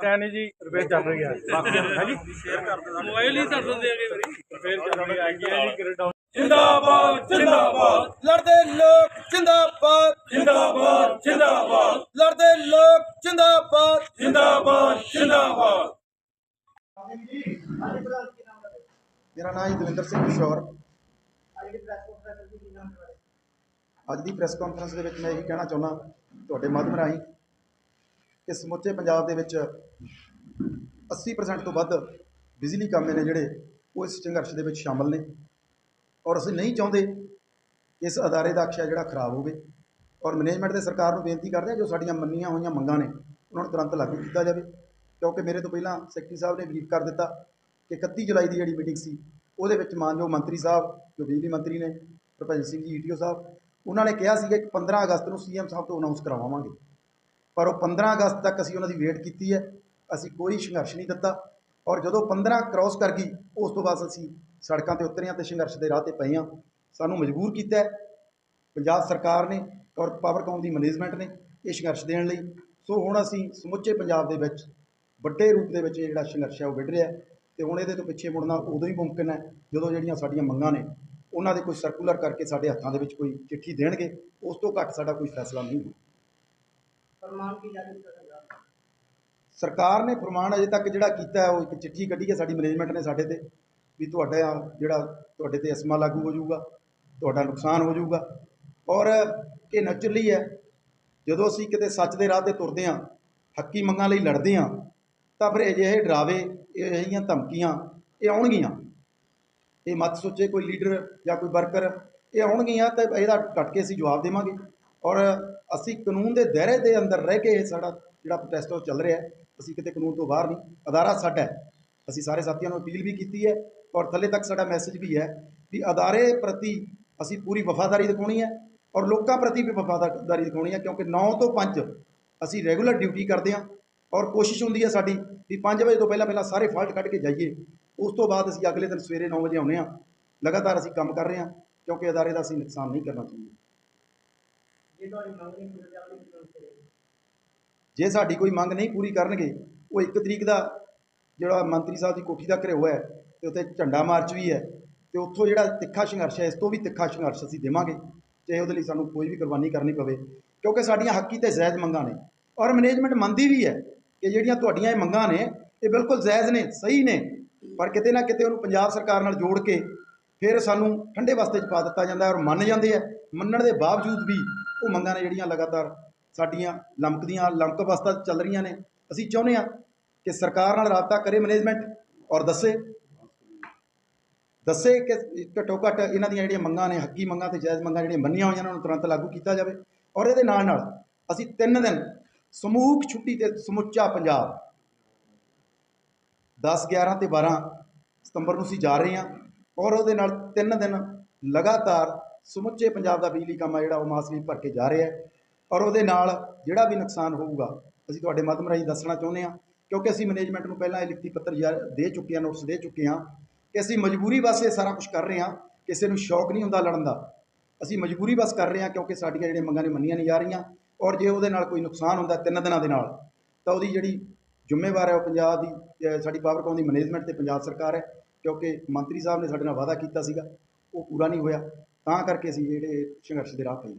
ਕਹਿੰਦੇ ਜੀ ਰਿਪੇਅਰ ਚੱਲ ਰਹੀ ਹੈ ਬਾਕੀ ਹੈ ਜੀ ਸ਼ੇਅਰ ਕਰ ਦਿਓ ਮੋਬਾਈਲ ਹੀ ਦੱਸ ਦਿੰਦੇ ਅਗੇ ਰਿਪੇਅਰ ਚੱਲ ਰਹੀ ਹੈ ਜੀ ਗ੍ਰਿਡ ਜਿੰਦਾਬਾਦ ਜਿੰਦਾਬਾਦ। ਲੜਦੇ ਲੋਕ ਜਿੰਦਾਬਾਦ। ਜਿੰਦਾਬਾਦ ਜਿੰਦਾਬਾਦ। ਲੜਦੇ ਲੋਕ ਜਿੰਦਾਬਾਦ। ਜਿੰਦਾਬਾਦ ਜਿੰਦਾਬਾਦ। ਮੇਰਾ ਨਾਮ ਹੈ ਦਵਿੰਦਰ ਸਿੰਘ ਕਿਸ਼ੋਰ। ਅੱਜ ਦੀ ਪ੍ਰੈਸ ਕਾਨਫਰੰਸ ਦੇ ਵਿੱਚ ਮੈਂ ਇਹੀ ਕਹਿਣਾ ਚਾਹੁੰਦਾ ਤੁਹਾਡੇ ਮਾਧਿਅਮ ਰਾਹੀਂ। ਕਿ ਸਮੁੱਚੇ ਪੰਜਾਬ ਦੇ ਵਿੱਚ 80% ਤੋਂ ਵੱਧ ਬਿਜਲੀ ਕਾਮੇ ਨੇ ਜਿਹੜੇ ਉਹ ਇਸ ਸੰਘਰਸ਼ ਦੇ ਵਿੱਚ ਸ਼ਾਮਲ ਨੇ। ਔਰ ਅਸੀਂ ਨਹੀਂ ਚਾਹੁੰਦੇ ਇਸ ਅਦਾਰੇ ਦਾ ਅਕਸ਼ਾ ਜਿਹੜਾ ਖਰਾਬ ਹੋਵੇ। ਔਰ ਮੈਨੇਜਮੈਂਟ ਦੇ ਸਰਕਾਰ ਨੂੰ ਬੇਨਤੀ ਕਰਦੇ ਹਾਂ ਜੋ ਸਾਡੀਆਂ ਮੰਨੀਆਂ ਹੋਈਆਂ ਮੰਗਾਂ ਨੇ, ਉਹਨਾਂ ਨੂੰ ਤੁਰੰਤ ਲਾਗੂ ਕੀਤਾ ਜਾਵੇ। ਕਿਉਂਕਿ ਮੇਰੇ ਤੋਂ ਪਹਿਲਾਂ ਸੈਕਟਰੀ ਸਾਹਿਬ ਨੇ ਬਰੀਫ ਕਰ ਦਿੱਤਾ ਕਿ 31 ਜੁਲਾਈ ਦੀ ਜਿਹੜੀ ਮੀਟਿੰਗ ਸੀ, ਉਹਦੇ ਵਿੱਚ ਮਾਨਯੋਗ ਮੰਤਰੀ ਸਾਹਿਬ, ਜੋ ਬਿਜਲੀ ਮੰਤਰੀ ਨੇ ਭੁਪਿੰਦਰ ਸਿੰਘ ਜੀ ਈਟੀਓ ਸਾਹਿਬ, ਉਹਨਾਂ ਨੇ ਕਿਹਾ ਸੀਗਾ ਕਿ 15 ਅਗਸਤ ਨੂੰ ਸੀਐਮ ਸਾਹਿਬ ਤੋਂ ਅਨਾਉਂਸ ਕਰਵਾਵਾਂਗੇ ਪਰ ਉਹ 15 ਅਗਸਤ ਤੱਕ ਅਸੀਂ ਉਹਨਾਂ ਦੀ ਵੇਟ ਕੀਤੀ ਹੈ। ਅਸੀਂ ਕੋਈ ਸੰਘਰਸ਼ ਨਹੀਂ ਦਿੱਤਾ ਔਰ ਜਦੋਂ 15 ਕ੍ਰਾਸ ਕਰ ਗਈ, ਉਸ ਤੋਂ ਬਾਅਦ ਅਸੀਂ ਸੜਕਾਂ ਤੇ ਉਤਰੇ ਹਾਂ ਤੇ ਸੰਘਰਸ਼ ਦੇ ਰਾਹ ਤੇ ਪਏ ਹਾਂ। ਸਾਨੂੰ ਮਜਬੂਰ ਕੀਤਾ ਪੰਜਾਬ ਸਰਕਾਰ ਨੇ ਔਰ ਪਾਵਰਕਾਮ ਦੀ ਮੈਨੇਜਮੈਂਟ ਨੇ ਇਹ ਸੰਘਰਸ਼ ਦੇਣ ਲਈ। ਸੋ ਹੁਣ ਅਸੀਂ ਸਮੁੱਚੇ ਪੰਜਾਬ ਦੇ ਵਿੱਚ ਵੱਡੇ ਰੂਪ ਦੇ ਵਿੱਚ ਇਹ ਜਿਹੜਾ ਸੰਘਰਸ਼ ਹੈ ਉਹ ਵਿੱਢ ਰਿਹਾ ਹੈ ਤੇ ਹੁਣ ਇਹਦੇ ਤੋਂ ਪਿੱਛੇ ਮੁੜਨਾ ਉਦੋਂ ਹੀ ਮੁਮਕਿਨ ਹੈ ਜਦੋਂ ਜਿਹੜੀਆਂ ਸਾਡੀਆਂ ਮੰਗਾਂ ਨੇ, ਉਹਨਾਂ ਦੇ ਕੋਈ ਸਰਕੂਲਰ ਕਰਕੇ ਸਾਡੇ ਹੱਥਾਂ ਦੇ ਵਿੱਚ ਕੋਈ ਚਿੱਠੀ ਦੇਣਗੇ, ਉਸ ਤੋਂ ਘੱਟ ਸਾਡਾ ਕੋਈ ਫੈਸਲਾ ਨਹੀਂ ਹੋਊ ਸਰਕਾਰ ਨੇ ਫਰਮਾਨ ਅਜੇ ਤੱਕ ਜਿਹੜਾ ਕੀਤਾ ਹੈ, ਉਹ ਇੱਕ ਚਿੱਠੀ ਕੱਢੀ ਹੈ, ਸਾਡੀ ਮੈਨੇਜਮੈਂਟ ਨੇ ਸਾਡੇ ਤੇ, ਵੀ ਤੁਹਾਡਾ ਜਿਹੜਾ ਤੁਹਾਡੇ ਤੇ ਅਸਮਾ ਲਾਗੂ ਹੋ ਜਾਊਗਾ, ਤੁਹਾਡਾ ਨੁਕਸਾਨ ਹੋ ਜਾਊਗਾ। ਔਰ ਇਹ ਨੈਚੁਰਲੀ ਹੈ, ਜਦੋਂ ਅਸੀਂ ਕਿਤੇ ਸੱਚ ਦੇ ਰਾਹ ਤੇ ਤੁਰਦੇ ਹਾਂ, ਹੱਕੀ ਮੰਗਾਂ ਲਈ ਲੜਦੇ ਹਾਂ, ਤਾਂ ਫਿਰ ਅਜਿਹੇ ਡਰਾਵੇ ਅਜਿਹੀਆਂ ਧਮਕੀਆਂ, ਇਹ ਆਉਣਗੀਆਂ। ਇਹ ਮਤ ਸੋਚੇ ਕੋਈ ਲੀਡਰ ਜਾਂ ਕੋਈ ਵਰਕਰ ਇਹ ਆਉਣਗੀਆਂ, ਤਾਂ ਇਹਦਾ ਕੱਟ ਕੇ ਅਸੀਂ ਜਵਾਬ ਦੇਵਾਂਗੇ। ਔਰ ਅਸੀਂ ਕਾਨੂੰਨ ਦੇ ਦਾਇਰੇ ਦੇ ਅੰਦਰ ਰਹਿ ਕੇ ਸਾਡਾ ਜਿਹੜਾ ਪ੍ਰੋਟੈਸਟ ਉਹ ਚੱਲ ਰਿਹਾ ਅਸੀਂ ਕਿਤੇ ਕਾਨੂੰਨ ਤੋਂ ਬਾਹਰ ਨਹੀਂ। ਅਦਾਰਾ ਸਾਡਾ ਅਸੀਂ ਸਾਰੇ ਸਾਥੀਆਂ ਨੂੰ ਅਪੀਲ ਵੀ ਕੀਤੀ ਹੈ ਔਰ ਥੱਲੇ ਤੱਕ ਸਾਡਾ ਮੈਸੇਜ ਵੀ ਹੈ ਵੀ ਅਦਾਰੇ ਪ੍ਰਤੀ ਅਸੀਂ ਪੂਰੀ ਵਫਾਦਾਰੀ ਦਿਖਾਉਣੀ ਹੈ ਔਰ ਲੋਕਾਂ ਪ੍ਰਤੀ ਵੀ ਵਫਾਦਾਰੀ ਦਿਖਾਉਣੀ ਹੈ ਕਿਉਂਕਿ 9 ਤੋਂ 5 ਅਸੀਂ ਰੈਗੂਲਰ ਡਿਊਟੀ ਕਰਦੇ ਹਾਂ ਔਰ ਕੋਸ਼ਿਸ਼ ਹੁੰਦੀ ਹੈ ਸਾਡੀ ਵੀ 5 ਵਜੇ ਤੋਂ ਪਹਿਲਾਂ ਪਹਿਲਾਂ ਸਾਰੇ ਫਾਲਟ ਕੱਢ ਕੇ ਜਾਈਏ। ਉਸ ਤੋਂ ਬਾਅਦ ਅਸੀਂ ਅਗਲੇ ਦਿਨ ਸਵੇਰੇ 9 ਵਜੇ ਆਉਂਦੇ ਹਾਂ। ਲਗਾਤਾਰ ਅਸੀਂ ਕੰਮ ਕਰ ਰਹੇ ਹਾਂ ਕਿਉਂਕਿ ਅਦਾਰੇ ਦਾ ਅਸੀਂ ਨੁਕਸਾਨ ਨਹੀਂ ਕਰਨਾ ਚਾਹੁੰਦੇ। ਜੇ ਸਾਡੀ ਕੋਈ ਮੰਗ ਨਹੀਂ ਪੂਰੀ ਕਰਨਗੇ, ਉਹ ਇੱਕ ਤਰੀਕ ਦਾ ਜਿਹੜਾ ਮੰਤਰੀ ਸਾਹਿਬ ਦੀ ਕੋਠੀ ਦਾ ਘਿਰਿਓ ਹੈ ਤੇ ਉੱਥੇ ਝੰਡਾ ਮਾਰਚ ਵੀ ਹੈ ਤੇ ਉੱਥੋਂ ਜਿਹੜਾ ਤਿੱਖਾ ਸੰਘਰਸ਼ ਹੈ, ਇਸ ਤੋਂ ਵੀ ਤਿੱਖਾ ਸੰਘਰਸ਼ ਅਸੀਂ ਦੇਵਾਂਗੇ, ਚਾਹੇ ਉਹਦੇ ਲਈ ਸਾਨੂੰ ਕੋਈ ਵੀ ਕੁਰਬਾਨੀ ਕਰਨੀ ਪਵੇ, ਕਿਉਂਕਿ ਸਾਡੀਆਂ ਹੱਕੀ ਤੇ ਜਾਇਜ਼ ਮੰਗਾਂ ਨੇ। ਔਰ ਮੈਨੇਜਮੈਂਟ ਮੰਨਦੀ ਵੀ ਹੈ ਕਿ ਜਿਹੜੀਆਂ ਤੁਹਾਡੀਆਂ ਇਹ ਮੰਗਾਂ ਨੇ, ਇਹ ਬਿਲਕੁਲ ਜਾਇਜ਼ ਨੇ, ਸਹੀ ਨੇ, ਪਰ ਕਿਤੇ ਨਾ ਕਿਤੇ ਉਹਨੂੰ ਪੰਜਾਬ ਸਰਕਾਰ ਨਾਲ ਜੋੜ ਕੇ ਫਿਰ ਸਾਨੂੰ ਠੰਡੇ ਵਾਸਤੇ 'ਚ ਪਾ ਦਿੱਤਾ ਜਾਂਦਾ ਔਰ ਮੰਨ ਜਾਂਦੇ ਆ ਮੰਨਣ ਦੇ ਬਾਵਜੂਦ ਵੀ ਉਹ ਮੰਗਾਂ ਨੇ ਜਿਹੜੀਆਂ ਲਗਾਤਾਰ ਸਾਡੀਆਂ ਲਮਕਦੀਆਂ, ਲਮਕ ਅਵਸਥਾ ਚੱਲ ਰਹੀਆਂ ਨੇ। ਅਸੀਂ ਚਾਹੁੰਦੇ ਹਾਂ ਕਿ ਸਰਕਾਰ ਨਾਲ ਰਾਬਤਾ ਕਰੇ ਮੈਨੇਜਮੈਂਟ ਔਰ ਦੱਸੇ। ਦੱਸੇ ਕਿ ਘੱਟੋ ਘੱਟ ਇਹਨਾਂ ਦੀਆਂ ਜਿਹੜੀਆਂ ਮੰਗਾਂ ਨੇ, ਹੱਕੀ ਮੰਗਾਂ ਤੇ ਜਾਇਜ਼ ਮੰਗਾਂ ਜਿਹੜੀਆਂ ਮੰਨੀਆਂ ਹੋਈਆਂ ਉਹਨਾਂ ਨੂੰ ਤੁਰੰਤ ਲਾਗੂ ਕੀਤਾ ਜਾਵੇ। ਔਰ ਇਹਦੇ ਨਾਲ ਨਾਲ ਅਸੀਂ ਤਿੰਨ ਦਿਨ ਸਮੂਹਕ ਛੁੱਟੀ ਤੇ ਸਮੁੱਚਾ ਪੰਜਾਬ 10 11 ਤੇ 12 ਸਤੰਬਰ ਨੂੰ ਅਸੀਂ ਜਾ ਰਹੇ ਹਾਂ। ਔਰ ਉਹਦੇ ਨਾਲ ਤਿੰਨ ਦਿਨ ਲਗਾਤਾਰ ਸਮੁੱਚੇ ਪੰਜਾਬ ਦਾ ਬਿਜਲੀ ਕੰਮ ਆ ਜਿਹੜਾ ਉਹ ਮਾਸਵੀ ਭਰ ਕੇ ਜਾ ਰਿਹਾ ਹੈ ਔਰ ਉਹਦੇ ਨਾਲ ਜਿਹੜਾ ਵੀ ਨੁਕਸਾਨ ਹੋਊਗਾ, ਅਸੀਂ ਤੁਹਾਡੇ ਮਾਧਿਅਮ ਰਾਹੀਂ ਦੱਸਣਾ ਚਾਹੁੰਦੇ ਹਾਂ, ਕਿਉਂਕਿ ਅਸੀਂ ਮੈਨੇਜਮੈਂਟ ਨੂੰ ਪਹਿਲਾਂ ਇਹ ਲਿਖਤੀ ਪੱਤਰ ਜਾ- ਦੇ ਚੁੱਕੇ ਹਾਂ ਨੋਟਿਸ ਦੇ ਚੁੱਕੇ ਹਾਂ ਕਿ ਅਸੀਂ ਮਜਬੂਰੀ ਬਸ ਇਹ ਸਾਰਾ ਕੁਝ ਕਰ ਰਹੇ ਹਾਂ, ਕਿਸੇ ਨੂੰ ਸ਼ੌਕ ਨਹੀਂ ਹੁੰਦਾ ਲੜਨ ਦਾ। ਅਸੀਂ ਮਜਬੂਰੀ ਬਸ ਕਰ ਰਹੇ ਹਾਂ ਕਿਉਂਕਿ ਸਾਡੀਆਂ ਜਿਹੜੀਆਂ ਮੰਗਾਂ ਨੇ ਮੰਨੀਆਂ ਨਹੀਂ ਜਾ ਰਹੀਆਂ ਔਰ ਜੇ ਉਹਦੇ ਨਾਲ ਕੋਈ ਨੁਕਸਾਨ ਹੁੰਦਾ ਤਿੰਨ ਦਿਨਾਂ ਦੇ ਨਾਲ, ਤਾਂ ਉਹਦੀ ਜਿਹੜੀ ਜ਼ਿੰਮੇਵਾਰ ਹੈ ਉਹ ਪੰਜਾਬ ਦੀ, ਅਹ ਸਾਡੀ ਪਾਵਰਕਾਮ ਦੀ ਮੈਨੇਜਮੈਂਟ ਤੇ ਪੰਜਾਬ ਸਰਕਾਰ ਹੈ, ਕਿਉਂਕਿ ਮੰਤਰੀ ਸਾਹਿਬ ਨੇ ਸਾਡੇ ਨਾਲ ਵਾਅਦਾ ਕੀਤਾ ਸੀਗਾ, ਉਹ ਪੂਰਾ ਨਹੀਂ ਹੋਇਆ। ਤਾਂ ਕਰਕੇ ਅਸੀਂ ਜਿਹੜੇ ਸੰਘਰਸ਼ ਦੇ ਰਾਹ ਪਏ